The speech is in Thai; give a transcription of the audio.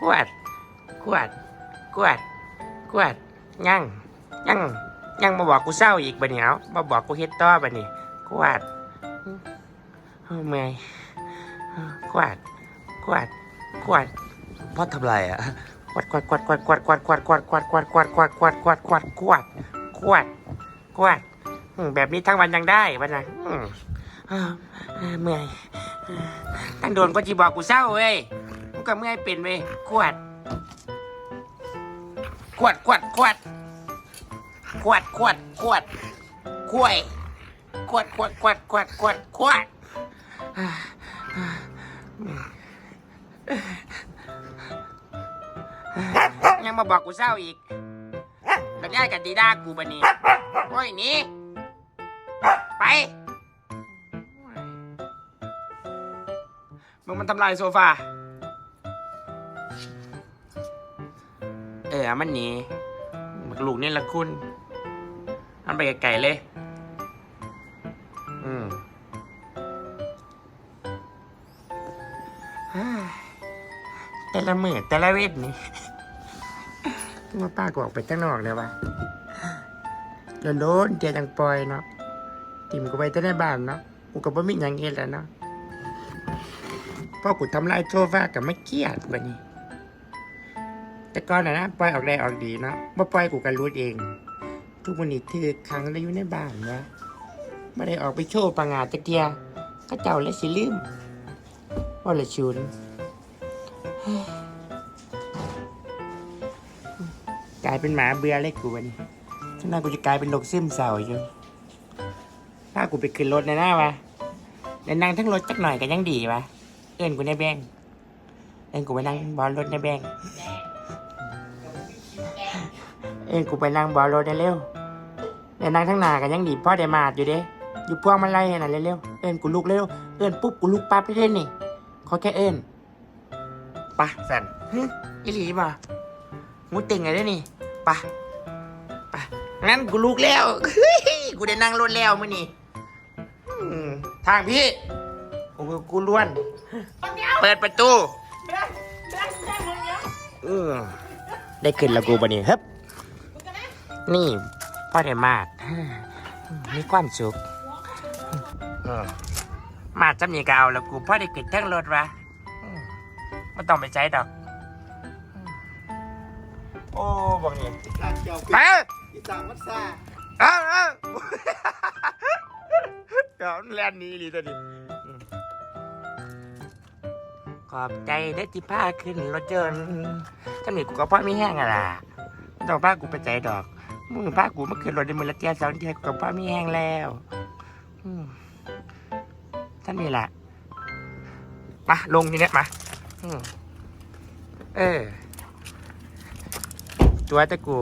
กวด กวด กวด กวด ยังยังยังมาบอกกูเศร้าอีกบัดนี้เอามาบอกกูเฮ็ดต่อบัดนี้กวดเฮ้ยเมื่อยกวด กวด กวดพ่อทำไรอะกวดกวดกวดกวดกวดกวดกวดกวดกวดกวดกวดกวดกวดกวดกวดกวดกวดกวดอืมแบบนี้ทั้งวันยังได้บัดนะอืมเออเออเมื่อยเออตั้งโดนก็จีบอกกูเศร้าเว้ย กูก็เมื่อยเป็นเว้ยกวดกวดกวดกวดกวดกวดกวดกล้วยกวดกวดกวดกวดกวดกวดยังมาบอกกูเศร้าอีกแล้วยายกันดีด้ากูบันนี้โอ้ยนี่ไปมึงมันทำลายโซฟา เออมันหนีบักลูกนี่ละคุณมันไปไกลๆเลย อืมแต่ละมือแต่ละเวทนี่ว่าป้ากูออกไปข้างนอกเลยวะโดนๆเจียจังปล่อยเนาะทีมกูไปแต่ในบ้านเนาะกูก็บ่มีหยังเฮ็ดแล้วเนาะพ่อกูทำลายโซฟากับไม่เกียดวันนี้ แต่ก่อนนะนะปล่อยออกได้ออกดีเนาะบ่ปล่อยกูกันรู้เอง ทุกวันนี้ถือครั้งได้อยู่ในบ้านวะไม่ได้ออกไปโชว์ปังงาดจักเทียก็เจ้าและสิลืมว่าละชุนกลายเป็นหมาเบื่อเลยกูวันนี้ข้างหน้ากูจะกลายเป็นโรคซึมเศร้าอยู่ถ้ากูไปขึ้นรถในหน้าวะในนั่งทั้งรถจักหน่อยก็ยังดีวะเอิ้นกูในแบงเอิ้นกูไปนั่งบอลรถในแบง เอิ้นกูไปนั่งบอลรถได้เร็วเดี๋ยวนั่งทั้งหน้ากันยังดีพ่อได้มาดอยู่เด้อยู่พวงมาลัยน่ะเร็วๆเอิ้นกูลุกเร็วเอิ้นปุ๊บกูลุกปั๊บเล่นนี่ขอแค่เอิ้นปะสันฮึอีหลีบ่มูติงไงเด้อนี่ปะปะงั้นกูลุกแล้วกูได้นั่งรถแล้วมื้อนี้อืมทางพี่โอ้โหกูล้วน เปิดประตู เออได้ขึ้นแล้วกูบันนี้เฮ้บ นี่พ่อได้มาดมีความสุขเออมาดจำนี่ก็เอาแล้วกูพ่อได้ขึ้นทั้งรถวะอืมไม่ต้องไปใจดอก โอ้บังนี่ตากเกี่ยวไปอีตากมัดซาเอาเอาเดี๋ยวแล่นหนี้ลีตัวนี้อืมขอบใจได้ที่พาขึ้นรถยนต์ถ้ามีกูก็พ่อไม่แห้งอะล่ะไม่ต้องพากูไปใจดอก มึงพากูมาขึ้นรถในมือละเทียสองเทียกับพ่อมีแห้งแล้วท่านนี่แหละมาลงทีเนี้ยมาเออ ตัวตะกู